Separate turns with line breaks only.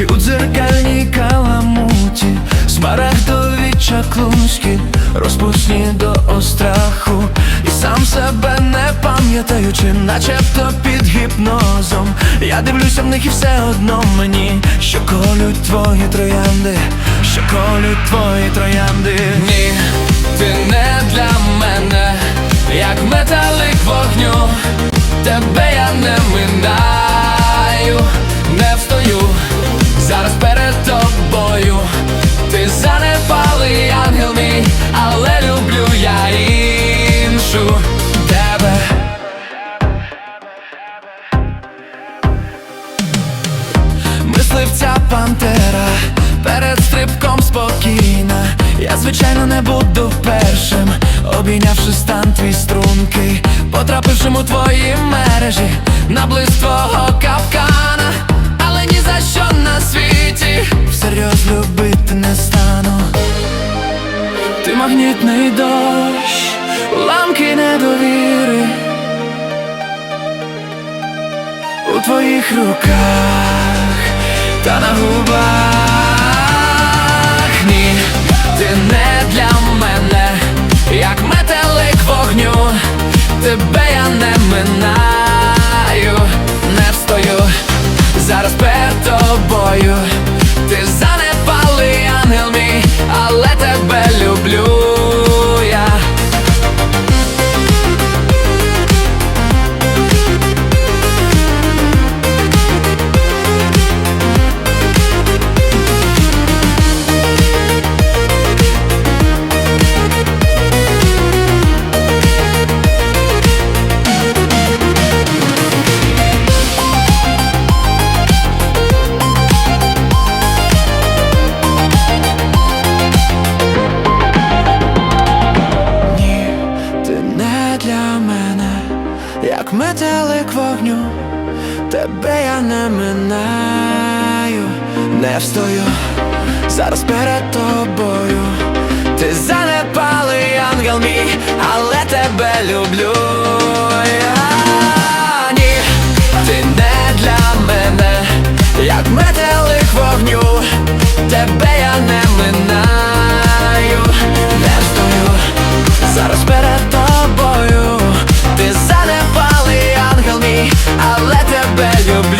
Очі у дзеркальній каламуті, смарагдові чаклунські, розпусні до остраху, і сам себе не пам'ятаючи, начебто під гіпнозом. Я дивлюся в них і все одно мені, що колють твої троянди, що колють твої троянди. Ні, ти не для мене, як металик вогню, тебе я не Мисливця пантера перед стрибком спокійна. Я звичайно не буду першим, обійнявши стан твій стрункий, потрапившим у твої мережі на близь твого капкана, але ні за що на світі всерйоз любити не стану. Ти магнітний дощ, ламки недовіри у твоїх руках та на губах метелик вогню, тебе я не минаю, не встою зараз перед тобою. Ти занепалий value